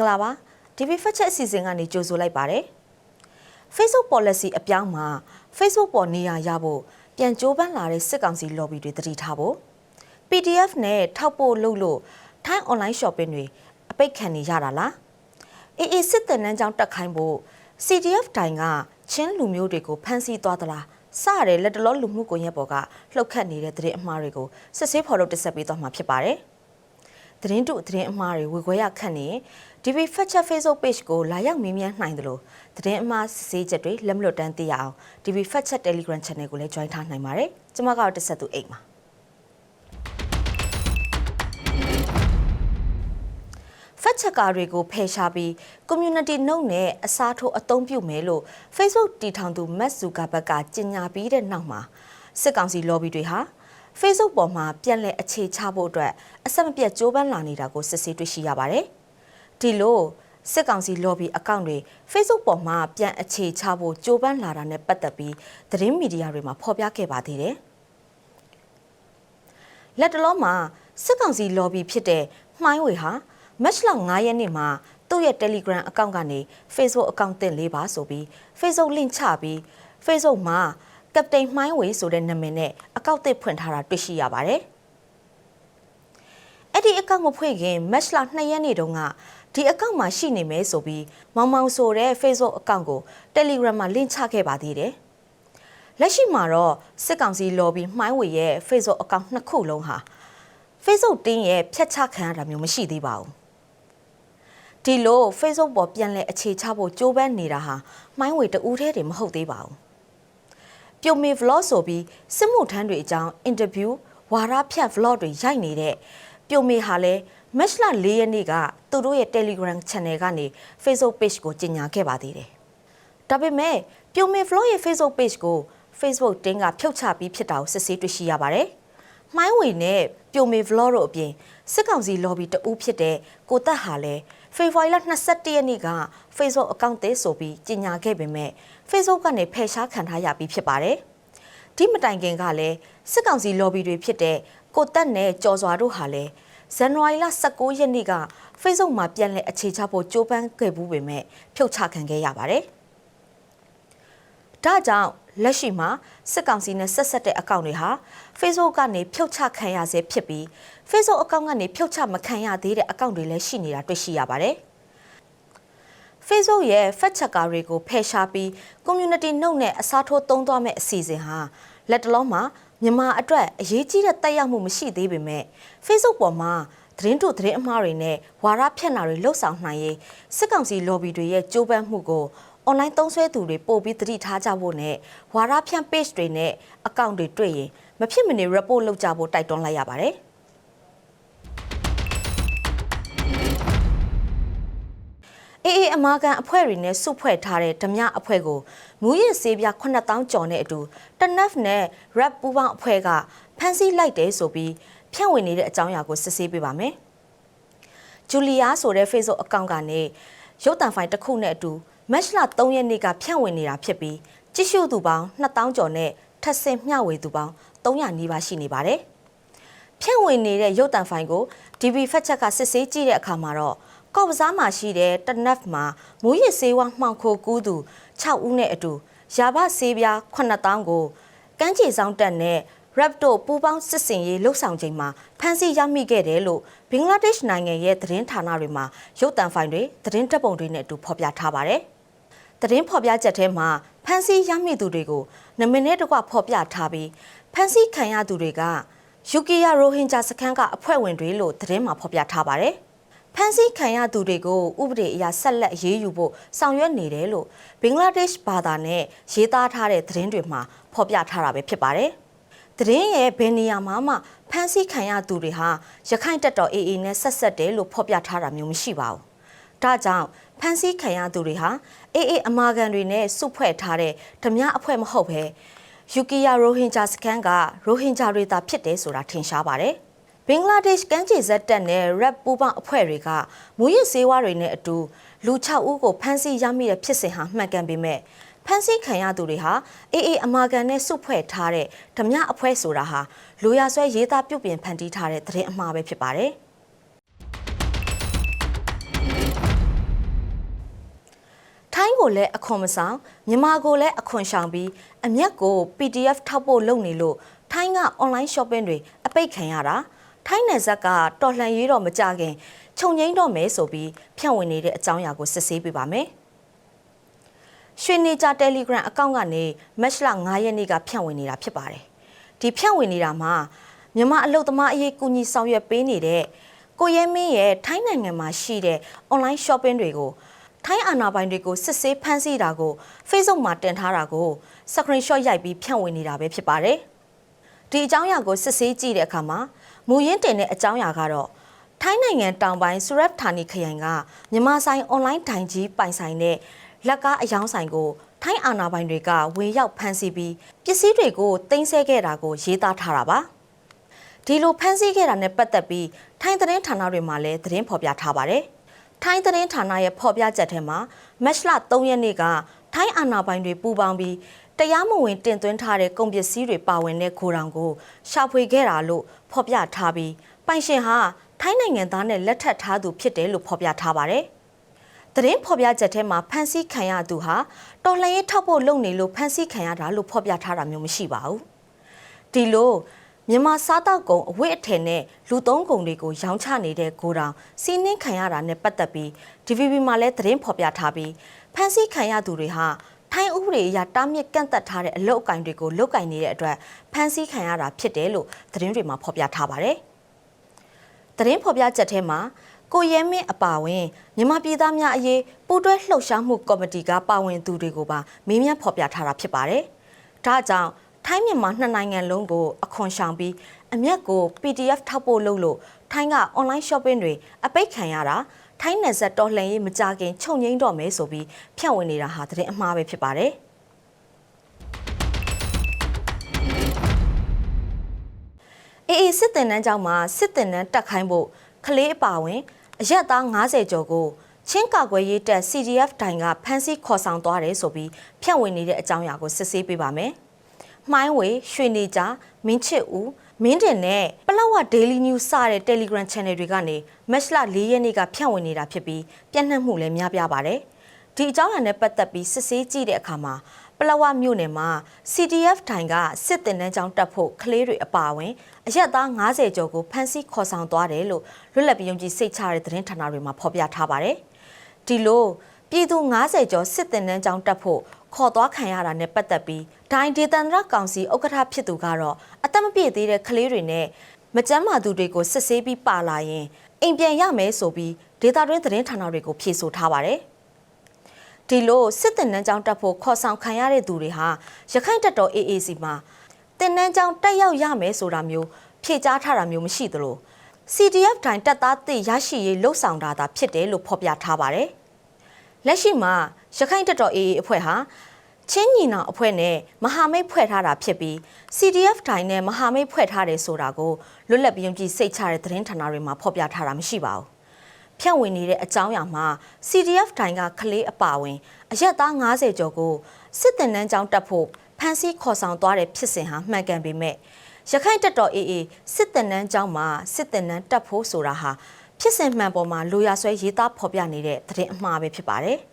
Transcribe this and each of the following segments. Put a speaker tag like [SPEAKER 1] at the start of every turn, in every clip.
[SPEAKER 1] မင်္ဂလာပါ DV Fact Check အစီအစဉ်ကနေကြိုဆိုလိုက်ပါတယ် Facebook policy အပြောင်းမှာ Facebook ပေါ်နေရာရဖို့ပြန်ကြိုးပမ်းလာတဲ့စစ်ကောင်စီ lobby တွေတတိထားဖို့ PDF နဲ့ထောက်ပို့လုပ်လို့ထိုင်း online shopping တွေအပိတ်ခံနေရတာလားအေးအေးစစ်တပ်နန်းကြောင်းတက်ခိုင်းဖို့ CDF တိုင်ကချင်းလူမျိုးတွေကိုဖမ်းဆီးသွားသလားစရတဲ့လက်တလောလူမှုကွန်ရက်ပေါ်ကလှုပ်ခတ်နေတဲ့သတင်းအမှားတွေကိုစစ်ဆေးဖော်ထုတ်တက်ဆက်ပေးသွားမှာဖြစ်ပါတယ်။ သတင်းတုသတင်းအမှားတွေဝေခွဲရခန့်နေ DB Fact Check Facebook page ကိုလာရောက်မေးမြန်းနိုင်တယ်လို့သတင်းအမှားစစ်ဆေးချက်တွေလက်မလွတ်တမ်းသိရအောင် DB Fact Check Telegram Channel ကိုလည်း join ထားနိုင်ပါတယ်။ကျွန်မကတော့တက်ဆက်သူအိတ်ပါ။ fact checker တွေကိုဖယ်ရှားပြီး community note နဲ့အစားထိုးအသုံးပြုမယ်လို့ Facebook တည်ထောင်သူ Matt Zuckerberg ကကြေညာပြီးတဲ့နောက်မှာစစ်ကောင်စီ lobby တွေဟာ Facebook ပေါ်မှာပြန်လည်အခြေချဖို့အတွက်အဆက်မပြတ်ကြိုးပမ်းလာနေတာကိုစစ်ဆေးတွေ့ရှိရပါတယ်။ဒီလိုစစ်ကောင်စီ lobby အကောင့်တွေ Facebook ပေါ်မှာပြန်အခြေချဖို့ကြိုးပမ်းလာတာနဲ့ပတ်သက်ပြီးသတင်းမီဒီယာတွေမှာဖော်ပြခဲ့ပါသေးတယ်။လက်တလုံးမှာစစ်ကောင်စီ lobby ဖြစ်တဲ့မှိုင်းဝေဟာမတ်လ9ရက်နေ့မှာသူ့ရဲ့ Telegram အကောင့်ကနေ Facebook အကောင့်တင်လေးပါဆိုပြီး Facebook link ချပြီး Facebook မှာ Captain မှိုင်းဝေဆိုတဲ့နာမည်နဲ့အကောင့်သစ်ဖွင့်ထားတာတွေ့ရှိရပါတယ်။အဲ့ဒီအကောင့်မဖွင့်ခင်မတ်လ2ရက်နေ့တုန်းကဒီအကောင့်မှာရှိနေမယ်ဆိုပြီးမောင်မောင်ဆိုတဲ့ Facebook အကောင့်ကို Telegram မှာ link ချခဲ့ပါသေးတယ်။လက်ရှိမှာတော့စစ်ကောင်စီ lobby မှိုင်းဝေရဲ့ Facebook အကောင့်နှစ်ခုလုံးဟာ Facebook တင်းရဲ့ဖြတ်ချခံရတာမျိုးမရှိသေးပါဘူးဒီလို Facebook ပေါ်ပြန်လဲအခြေချဖို့ကြိုးပမ်းနေတာဟာမှိုင်းဝေတူးထဲတွေမဟုတ်သေးပါဘူး ပြုံမီ vlog ဆိုပြီးစစ်မှုထမ်းတွေအကြောင်းအင်တာဗျူးဝါရဖြတ် vlog တွေရိုက်နေတဲ့ပြုံမီဟာလဲမက်လ၄ရက်နေ့ကသူတို့ရဲ့ Telegram Channel ကနေ Facebook Page ကိုကြေညာခဲ့ပါသေးတယ်ဒါပေမဲ့ပြုံမီ vlog ရဲ့ Facebook Page ကို Facebook တင်းကဖြုတ်ချပြီးဖြစ်တာကိုစစ်ဆေးတွေ့ရှိရပါတယ်မှိုင်းဝေနဲ့ပြုံမီ vlog တို့အပြင်စစ်ကောင်စီ lobby တအူးဖြစ်တဲ့ကိုတက်ဟာလဲ ဖေဖော်ဝါရီလ22ရက်နေ့က Facebook အကောင့်သေးဆိုပြီးကြေညာခဲ့ပေမဲ့ Facebook ကနေဖယ်ရှားခံထားရပြီးဖြစ်ပါတယ်။ဒီမတိုင်ခင်ကလည်းစစ်ကောင်စီ lobby တွေဖြစ်တဲ့ကိုတက်နဲ့ကျော်စွာတို့ဟာလည်းဇန်နဝါရီလ19ရက်နေ့က Facebook မှာပြန်လည်အခြေချဖို့ကြိုးပမ်းခဲ့ဘူးပေမဲ့ဖြုတ်ချခံခဲ့ရပါတယ်။ဒါကြောင့် လက်ရှိမှာစစ်ကောင်စီနဲ့ဆက်ဆက်တဲ့အကောင့်တွေဟာ Facebook ကနေဖြုတ်ချခံရဆဲဖြစ်ပြီး Facebook အကောင့်ကနေဖြုတ်ချမခံရသေးတဲ့အကောင့်တွေလည်းရှိနေတာတွေ့ရှိရပါတယ်။ Facebook ရဲ့ fact checker တွေကိုဖယ်ရှားပြီး community note နဲ့အစားထိုးသုံးသွားမဲ့အစီအစဉ်ဟာလက်တလုံးမှာမြန်မာအတွက်အရေးကြီးတဲ့တက်ရောက်မှုမရှိသေးပေမဲ့ Facebook ပေါ်မှာသတင်းတို့သတင်းအမှားတွေနဲ့ဝါရဖြန့်တာတွေလှုပ်ဆောင်နိုင်ရေးစစ်ကောင်စီ lobby တွေရဲ့ကြိုးပမ်းမှုကို online သုံးစွဲသူတွေပို့ပြီးသတိထားကြဖို့နဲ့ဝါရဖြန့် page တွေနဲ့ account တွေတွေ့ရင်မဖြစ်မနေ report လုပ်ကြဖို့တိုက်တွန်းလိုက်ရပါတယ်။အေးအေးအမာကန်အဖွဲ့တွေနဲ့စုဖွဲ့ထားတဲ့ဓမြအဖွဲ့ကိုမူရစ်ဆေးပြ9000ကျော်နဲ့အတူတနက်နဲ့ rap ပူပေါင်းအဖွဲ့ကဖမ်းဆီးလိုက်တယ်ဆိုပြီးဖြန့်ဝေနေတဲ့အကြောင်းအရာကိုစစ်ဆေးပေးပါမယ်။ဂျူလီယာဆိုတဲ့ Facebook အကောင့်ကနေရုပ်သံဖိုင်တစ်ခုနဲ့အတူ မတ်လ3ရက်နေ့ကဖြန့်ဝေနေတာဖြစ်ပြီးကြည့်ရှုသူပေါင်း2000ကျော်နဲ့ထပ်ဆင့်မျှဝေသူပေါင်း300နီးပါးရှိနေပါတယ်။ဖြန့်ဝေနေတဲ့ရုပ်တံဖိုင်ကို DB ဖက်ချက်ကစစ်ဆေးကြည့်တဲ့အခါမှာတော့ကော့ပစားမှာရှိတဲ့တနက်မှာမူရစ်ဆေးဝါးမှောင်ခိုကူးသူ6ဦးနဲ့အတူရာဘဆေးပြား9000ကိုကမ်းခြေဆောင်တက်နဲ့ Rapto ပူးပေါင်းစစ်စင်ရေးလှုပ်ဆောင်ချိန်မှာဖမ်းဆီးရမိခဲ့တယ်လို့ဘင်္ဂလားဒေ့ရှ်နိုင်ငံရဲ့သတင်းဌာနတွေမှာရုပ်သံဖိုင်တွေသတင်းတပ်ပုံတွေနဲ့အတူဖော်ပြထားပါတယ်။ သတင်းဖော်ပြချက်ထဲမှာဖမ်းဆီးရမိသူတွေကိုနမည်နဲ့တကွဖော်ပြထားပြီးဖမ်းဆီးခံရသူတွေကယူကီယာရိုဟင်ဂျာစခန်းကအဖွဲ့ဝင်တွေလို့သတင်းမှာဖော်ပြထားပါတယ်။ဖမ်းဆီးခံရသူတွေကိုဥပဒေအရဆက်လက်အရေးယူဖို့ဆောင်ရွက်နေတယ်လို့ဘင်္ဂလားဒေ့ရှ်ဘာသာနဲ့ရေးသားထားတဲ့သတင်းတွေမှာဖော်ပြထားတာပဲဖြစ်ပါတယ်။သတင်းရဲ့ဘယ်နေရာမှာမှဖမ်းဆီးခံရသူတွေဟာရခိုင်တပ်တော် AA နဲ့ဆက်ဆက်တယ်လို့ဖော်ပြထားတာမျိုးမရှိပါဘူး။ဒါကြောင့် ဖမ်းဆီးခံရသူတွေဟာ AA အမာခံတွေနဲ့စုဖွဲ့ထားတဲ့ဓမြအဖွဲ့မဟုတ်ဘဲယူကီယာရိုဟင်ဂျာစခန်းကရိုဟင်ဂျာတွေသာဖြစ်တယ်ဆိုတာထင်ရှားပါတယ်။ဘင်္ဂလားဒေ့ရှ်ကမ်းခြေဇက်တပ်နဲ့ RAP ပူးပေါင်းအဖွဲ့တွေကမူရစ်ဆေးဝါးတွေနဲ့အတူလူ6ဦးကိုဖမ်းဆီးရမိတဲ့ဖြစ်စဉ်ဟာမှန်ကန်ပေမဲ့ဖမ်းဆီးခံရသူတွေဟာအေးအေးအမာကန်နဲ့စုဖွဲ့ထားတဲ့ဓမြအဖွဲ့ဆိုတာဟာလူရဆွဲရေးသားပြုတ်ပြင်ဖန်တီးထားတဲ့သတင်းအမှားပဲဖြစ်ပါတယ်။ ကိုလည်းအခွန်မဆောင်မြန်မာကိုလည်းအခွန်ရှောင်ပြီးအမျက်ကို PDF ထောက်ဖို့လုပ်နေလို့ထိုင်းက online shopping တွေအပိတ်ခံရတာထိုင်းနယ်ဇက်ကတော်လှန်ရေးတော့မကြခင်ခြုံငိမ့်တော့မယ်ဆိုပြီးဖြန့်ဝေနေတဲ့အကြောင်းအရာကိုစစ်ဆေးပေးပါမယ်။ရွှေနေကြ Telegram အကောင့်ကနေမတ်လ9ရက်နေ့ကဖြန့်ဝေနေတာဖြစ်ပါတယ်။ဒီဖြန့်ဝေနေတာမှာမြန်မာအလုပ်သမားအရေးကူညီဆောင်ရွက်ပေးနေတဲ့ကိုရဲမင်းရဲ့ထိုင်းနိုင်ငံမှာရှိတဲ့ online shopping တွေကို ထိုင်းအာဏာပိုင်တွေကိုစစ်ဆေးဖမ်းဆီးတာကို Facebook မှာတင်ထားတာကို screenshot ရိုက်ပြီးဖြန့်ဝေနေတာပဲဖြစ်ပါတယ်။ဒီအကြောင်းအရာကိုစစ်ဆေးကြည့်တဲ့အခါမှာမူရင်းတင်တဲ့အကြောင်းအရာကတော့ထိုင်းနိုင်ငံတောင်ပိုင်းဆူရက်ဌာနီခရိုင်ကမြန်မာဆိုင် online ဒိုင်ကြီးပိုင်ဆိုင်တဲ့လက်ကားအယောင်းဆိုင်ကိုထိုင်းအာဏာပိုင်တွေကဝင်ရောက်ဖမ်းဆီးပြီးပစ္စည်းတွေကိုတင်ဆက်ခဲ့တာကိုရေးသားထားတာပါ။ဒီလိုဖမ်းဆီးခဲ့တာနဲ့ပတ်သက်ပြီးထိုင်းသတင်းဌာနတွေမှာလည်းသတင်းဖော်ပြထားပါတယ်။ ထိုင်းသတင်းဌာနရဲ့ဖော်ပြချက်ထဲမှာမက်လ3ရက်နေ့ကထိုင်းအာဏာပိုင်တွေပူးပေါင်းပြီးတရားမဝင်တင်သွင်းထားတဲ့ကုန်ပစ္စည်းတွေပါဝင်တဲ့ဂိုဒေါင်ကိုရှာဖွေခဲ့တာလို့ဖော်ပြထားပြီးပိုင်ရှင်ဟာထိုင်းနိုင်ငံသားနဲ့လက်ထပ်ထားသူဖြစ်တယ်လို့ဖော်ပြထားပါတယ်။သတင်းဖော်ပြချက်ထဲမှာဖန်ဆီးခံရသူဟာတော်လှန်ရေးထောက်ဖို့လုပ်နေလို့ဖန်ဆီးခံရတာလို့ဖော်ပြထားတာမျိုးမရှိပါဘူး။ဒီလို မြန်မာစားတောက်ကုံအဝတ်အထည်နဲ့လူသုံးကုံတွေကိုရောင်းချနေတဲ့ဂိုဒေါင်စီးနှင်းခံရတာနဲ့ပတ်သက်ပြီး DVB မှာလည်းသတင်းဖော်ပြထားပြီးဖန်ဆီးခံရသူတွေဟာထိုင်းဥပဒေအရတားမြစ်ကန့်သက်ထားတဲ့အလုပ်အကင်တွေကိုလုပ်ကင်နေတဲ့အတွက်ဖမ်းဆီးခံရတာဖြစ်တယ်လို့သတင်းတွေမှာဖော်ပြထားပါတယ်။သတင်းဖော်ပြချက်ထဲမှာကိုရဲမင်းအပါဝင်မြန်မာပြည်သားများအရေးပူးတွဲလှုပ်ရှားမှုကော်မတီကပါဝင်သူတွေကိုပါမေးမြန်းဖော်ပြထားတာဖြစ်ပါတယ်။ဒါကြောင့် ထိုင်းမြန်မာနှစ်နိုင်ငံလုံးကိုအခွန်ဆောင်ပြီးအမျက်ကို PDF ထောက်ပို့လုပ်လို့ထိုင်းက online shopping တွေအပိတ်ခံရတာထိုင်းနယ်စပ်တော်လှန်ရေးမကြခင်ခြုံငိမ့်တော့မယ်ဆိုပြီးဖြန့်ဝေနေတာဟာသတင်းအမှားပဲဖြစ်ပါတယ်။အေးအေးစစ်တင်နန်းကျောင်းမှာစစ်တင်နန်းတက်ခိုင်းဖို့ကလေးအပါဝင်အရက်သား90ကျော်ကိုချင်းကာကွယ်ရေးတပ် CDF တိုင်ကဖမ်းဆီးခေါ်ဆောင်သွားတယ်ဆိုပြီးဖြန့်ဝေနေတဲ့အကြောင်းအရာကိုစစ်ဆေးပေးပါမယ်။ မှိုင်းဝေရွှေနေကြမင်းချစ်ဦးမင်းတင်နဲ့ပလောက်ဝ Daily News စတဲ့ Telegram Channel တွေကနေမက်လ၄ရက်နေ့ကဖြန့်ဝေနေတာဖြစ်ပြီးပြန့်နှံ့မှုလည်းများပြားပါတယ်။ဒီအကြောင်းအရာနဲ့ပတ်သက်ပြီးစစ်ဆေးကြည့်တဲ့အခါမှာပလောက်ဝမြို့နယ်မှာ CDF ထိုင်ကစစ်တင်တန်းကြောင်းတက်ဖို့ကလေးတွေအပါအဝင်အရက်သား90ကျော်ကိုဖမ်းဆီးခေါ်ဆောင်သွားတယ်လို့လွတ်လပ်ပြီးယုံကြည်စိတ်ချတဲ့သတင်းဌာနတွေမှာဖော်ပြထားပါတယ်။ဒီလိုပြည်သူ90ကျော်စစ်တင်တန်းကြောင်းတက်ဖို့ ခေါ်သွားခံရတာနဲ့ပတ်သက်ပြီးဒိုင်းဒေသန္တရကောင်စီဥက္ကဋ္ဌဖြစ်သူကတော့အသက်မပြည့်သေးတဲ့ကလေးတွေနဲ့မကြမ်းမာသူတွေကိုစစ်ဆေးပြီးပါလာရင်အိမ်ပြန်ရမယ်ဆိုပြီးဒေတာတွင်းသတင်းဌာနတွေကိုဖြေဆိုထားပါတယ်။ဒီလိုစစ်တင်နှန်းကြောင်းတက်ဖို့ခေါ်ဆောင်ခံရတဲ့သူတွေဟာရခိုင်တပ်တော် AAC မှာတင်နှန်းကြောင်းတက်ရောက်ရမယ်ဆိုတာမျိုးဖြေကြားထားတာမျိုးမရှိသလို CDF တိုင်းတပ်သားတစ်ရရှိရေးလှုပ်ဆောင်တာသာဖြစ်တယ်လို့ဖော်ပြထားပါတယ်။လက်ရှိမှာ ရခိုင်တပ်တော် AA အဖွဲ့ဟာချင်းညီနောင်အဖွဲ့နဲ့မဟာမိတ်ဖွဲ့ထားတာဖြစ်ပြီး CDF တိုင်းနဲ့မဟာမိတ်ဖွဲ့ထားတယ်ဆိုတာကိုလွတ်လပ်ပြီးယုံကြည်စိတ်ချတဲ့သတင်းဌာနတွေမှာဖော်ပြထားတာမရှိပါဘူး။ဖြန့်ဝေနေတဲ့အကြောင်းအရာမှာ CDF တိုင်းကကလေးအပါဝင်အရက်သား90ကျော်ကိုစစ်တင်နန်းကြောင်းတက်ဖို့ဖမ်းဆီးခေါ်ဆောင်သွားတဲ့ဖြစ်စဉ်ဟာမှန်ကန်ပေမဲ့ရခိုင်တပ်တော် AA စစ်တင်နန်းကြောင်းမှာစစ်တင်နန်းတက်ဖို့ဆိုတာဟာဖြစ်စဉ်မှန်ပေါ်မှာလိုရာဆွဲရေးသားဖော်ပြနေတဲ့သတင်းအမှားပဲဖြစ်ပါတယ်။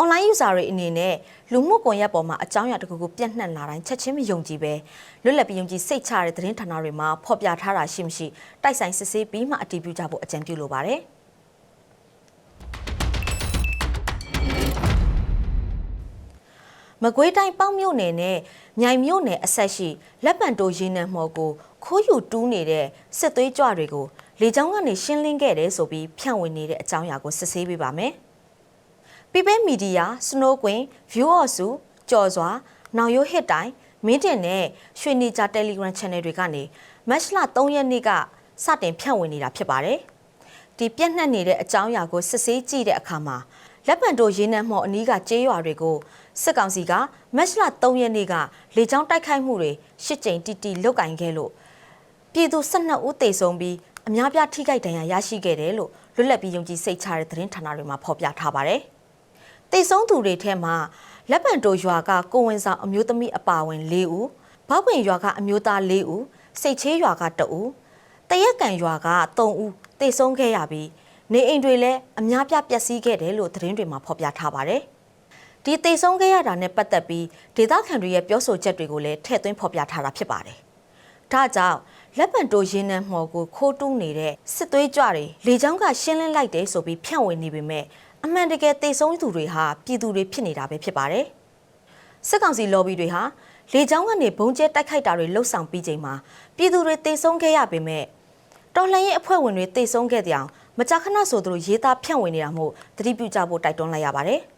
[SPEAKER 1] online user တွေအနေနဲ့လူမှုကွန်ရက်ပေါ်မှာအကြောင်းအရာတစ်ခုခုပြန့်နှံ့လာတိုင်းချက်ချင်းမယုံကြည်ပဲလွတ်လပ်ပြီးယုံကြည်စိတ်ချတဲ့သတင်းဌာနတွေမှာဖော်ပြထားတာရှိမရှိတိုက်ဆိုင်စစ်ဆေးပြီးမှအတည်ပြုကြဖို့အကြံပြုလိုပါတယ်မကွေးတိုင်းပေါင်းမြို့နယ်နဲ့မြိုင်မြို့နယ်အဆက်ရှိလက်ပံတိုးရင်းနှံမော်ကိုခိုးယူတူးနေတဲ့စစ်သွေးကြွတွေကိုလေကြောင်းကနေရှင်းလင်းခဲ့တယ်ဆိုပြီးဖြန့်ဝေနေတဲ့အကြောင်းအရာကိုစစ်ဆေးပေးပါမယ်။ ပြပဲမီဒီယာစနိုးကွင် view အော်စုကြော်စွာနောင်ရိုးဟစ်တိုင်းမင်းတင်နဲ့ရွှေနေကြ Telegram Channel တွေကနေမတ်လ3ရက်နေ့ကစတင်ဖြန့်ဝေနေတာဖြစ်ပါတယ်။ဒီပြန့်နှံ့နေတဲ့အကြောင်းအရာကိုစစ်ဆေးကြည့်တဲ့အခါမှာလက်ပံတိုရင်းနှံမော်အနီးကကျေးရွာတွေကိုစစ်ကောင်စီကမတ်လ3ရက်နေ့ကလေကြောင်းတိုက်ခိုက်မှုတွေရှစ်ကြိမ်တီတီလုတ်ကင်ခဲ့လို့ပြည်သူ12ဦးသေဆုံးပြီးအများပြားထိခိုက်ဒဏ်ရာရရှိခဲ့တယ်လို့လွတ်လပ်ပြီးယုံကြည်စိတ်ချတဲ့သတင်းဌာနတွေမှာဖော်ပြထားပါတယ်။ တိတ်ဆုံးသူတွေထဲမှာလက်ပံတိုရွာကကိုဝင်ဆောင်အမျိုးသမီးအပါဝင်၄ဦးဘောက်ဝင်ရွာကအမျိုးသား၄ဦးစိတ်ချေးရွာက2ဦးတရက်ကန်ရွာက3ဦးတိတ်ဆုံးခဲ့ရပြီးနေအိမ်တွေလည်းအများပြပျက်စီးခဲ့တယ်လို့သတင်းတွေမှာဖော်ပြထားပါတယ်ဒီတိတ်ဆုံးခဲ့ရတာနဲ့ပတ်သက်ပြီးဒေသခံတွေရဲ့ပြောဆိုချက်တွေကိုလည်းထည့်သွင်းဖော်ပြထားတာဖြစ်ပါတယ်။ဒါကြောင့်လက်ပံတိုးရင်းနှံမှော်ကိုခိုးတူးနေတဲ့စစ်သွေးကြွတွေလေကြောင်းကရှင်းလင်းလိုက်တယ်ဆိုပြီးဖြန့်ဝေနေပေမဲ့ အမှန်တကယ်တိတ်ဆုံးသူတွေဟာပြည်သူတွေဖြစ်နေတာပဲဖြစ်ပါတယ်။စစ်ကောင်စီ lobby တွေဟာလေကြောင်းကနေဘုံကျဲတိုက်ခိုက်တာတွေလှုပ်ဆောင်ပြီးချိန်မှာပြည်သူတွေတေဆုံးခဲ့ရပေမဲ့တော်လှန်ရေးအဖွဲ့ဝင်တွေတေဆုံးခဲ့တဲ့အောင်မကြာခဏဆိုသူတို့ရေးသားဖြန့်ဝေနေတာမို့သတိပြုကြဖို့တိုက်တွန်းလိုက်ရပါတယ်။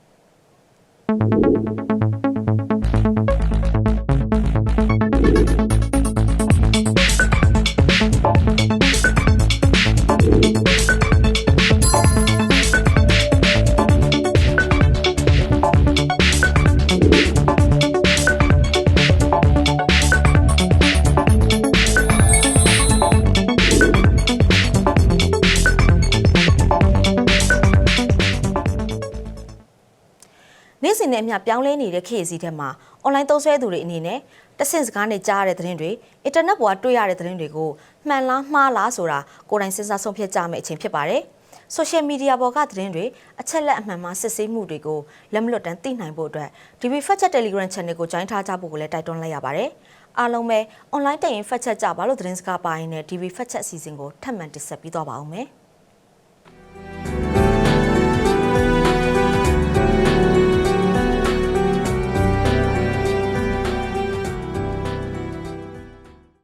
[SPEAKER 1] စဉ်နဲ့အမျှပြောင်းလဲနေတဲ့ခေတ်အစည်းထဲမှာအွန်လိုင်းသုံးစွဲသူတွေအနေနဲ့တဆင့်စကားနဲ့ကြားရတဲ့သတင်းတွေအင်တာနက်ပေါ်ကတွေ့ရတဲ့သတင်းတွေကိုမှန်လားမှားလားဆိုတာကိုယ်တိုင်စဉ်းစားဆုံးဖြတ်ကြမယ့်အချိန်ဖြစ်ပါတယ်။ social media ပေါ်ကသတင်းတွေအချက်လက်အမှန်မှစစ်ဆေးမှုတွေကိုလက်မလွတ်တမ်းသိနိုင်ဖို့အတွက် DB Fact Check Telegram Channel ကို join ထားကြဖို့ကိုလည်းတိုက်တွန်းလိုက်ရပါတယ်။အားလုံးပဲ online တက်ရင် fact check ကြပါလို့သတင်းစကားပါရင်းနဲ့ DB Fact Check အစီအစဉ်ကိုထပ်မံတင်ဆက်ပြီးတော့ပါအောင်မယ်။